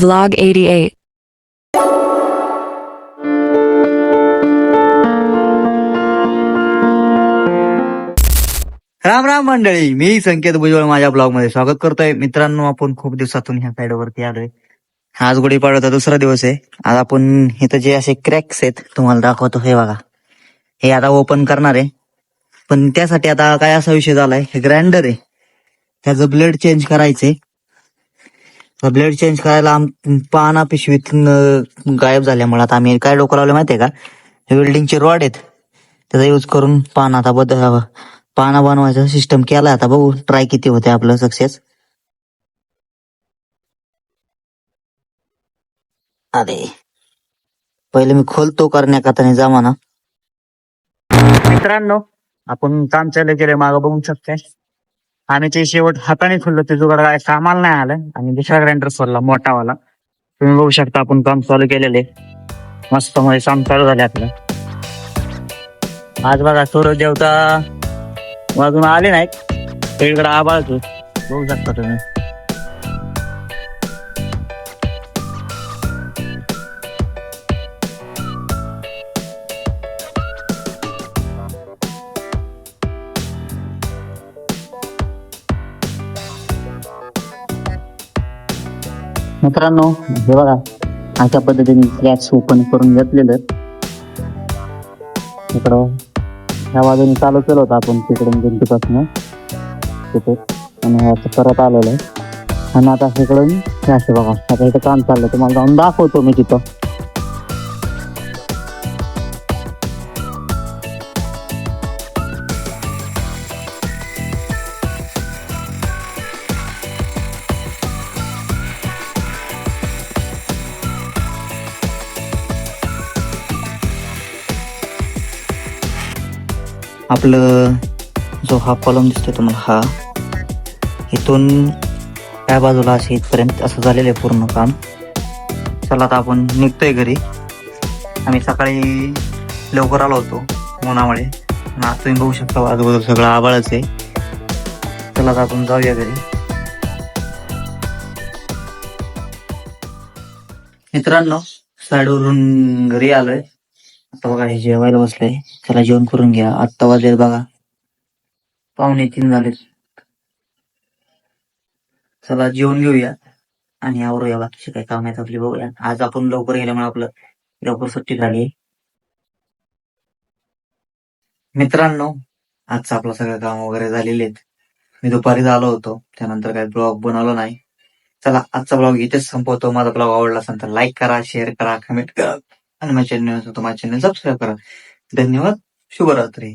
Vlog 88. Ram Ram मंडळी मी संकेत भुजबळ माझ्या ब्लॉगमध्ये स्वागत करतोय. मित्रांनो आपण खूप दिवसातून ह्या साईड वरती आलोय. आज गुढीपाडव्याचा दुसरा दिवस आहे. आज आपण इथं जे असे क्रॅक्स आहेत तुम्हाला दाखवतो. हे बघा. हे आता ओपन करणार आहे. पण त्यासाठी आता काय असा विषय झालाय? हे ग्राइंडर आहे. त्याचं ब्लेड चेंज करायचंय. ब्लेड चेंज करायला पाना पिशवीत गायब झाल्यामुळे आता आम्ही काय डोकं लावलं माहितीये का? वेल्डिंगचे रॉड आहेत. त्याचा यूज करून पान आता बद पाना बनवायचा सिस्टम केलाय आता. बघू ट्राय किती होते आपलं सक्सेस अरे पहिले मी खोलतो करण्याकरता जमाना. मित्रांनो आपण काम चालू केले मागं बघू शकते आम्ही ते शेवट हाताने खोललो ते जुगाड काय कामाला नाही आलं. आणि दुसरा ग्राइंडर सोडला मोठावाला. तुम्ही बघू शकता आपण काम चालू केलेले. मस्त मध्ये काम चालू झाले आपलं. आज बघा सूरज देवता. अजून आले नाहीत. सगळीकडे आबाळतो बघू शकता तुम्ही. मित्रांनो हे बघा अशा पद्धतीने क्रॅक्स ओपन करून घेतलेलं. इकडं ह्या बाजूने चालू केलं होतं आपण तिकडून भिंतीपासून तिथे. आणि ह्याचं परत आलेलं आहे. आणि आता इकडून हे असं बघा आता इथं काम चाललं तुम्हाला जाऊन दाखवतो मी तिथं. आपलं जो हा कॉलम दिसतोय तुम्हाला हा इथून त्या बाजूला असे इथपर्यंत असं झालेलं आहे पूर्ण काम. चला आता आपण निघतोय घरी. आम्ही सकाळी लवकर आलो होतो उन्हामुळे. आज तुम्ही बघू शकता आजूबाजू सगळं आबाळच आहे. चला आता आपण जाऊया घरी. मित्रांनो साईडवरून घरी आलोय. आता बघा हे जेवायला बसलंय. चला जेवण करून घ्या. आत्ता वाजलेत बघा. पाहुणे तीन झालेत. चला जेवण घेऊया आणि आवरूया. बाकीचे काय काम आहेत आपली बघूया. आज आपण लवकर गेल्यामुळे आपलं लवकर सुट्टी झाली. मित्रांनो आजचं आपलं सगळं काम वगैरे झालेले आहेत. मी दुपारी आलो होतो. त्यानंतर काय ब्लॉग बनवला नाही. चला आजचा ब्लॉग इथेच संपवतो. माझा ब्लॉग आवडला असेल तर लाईक करा शेअर करा कमेंट करा. आणि माझ्या चॅनल असेल तर माझ्या चॅनल सबस्क्राईब करा. धन्यवाद. शुभरात्री.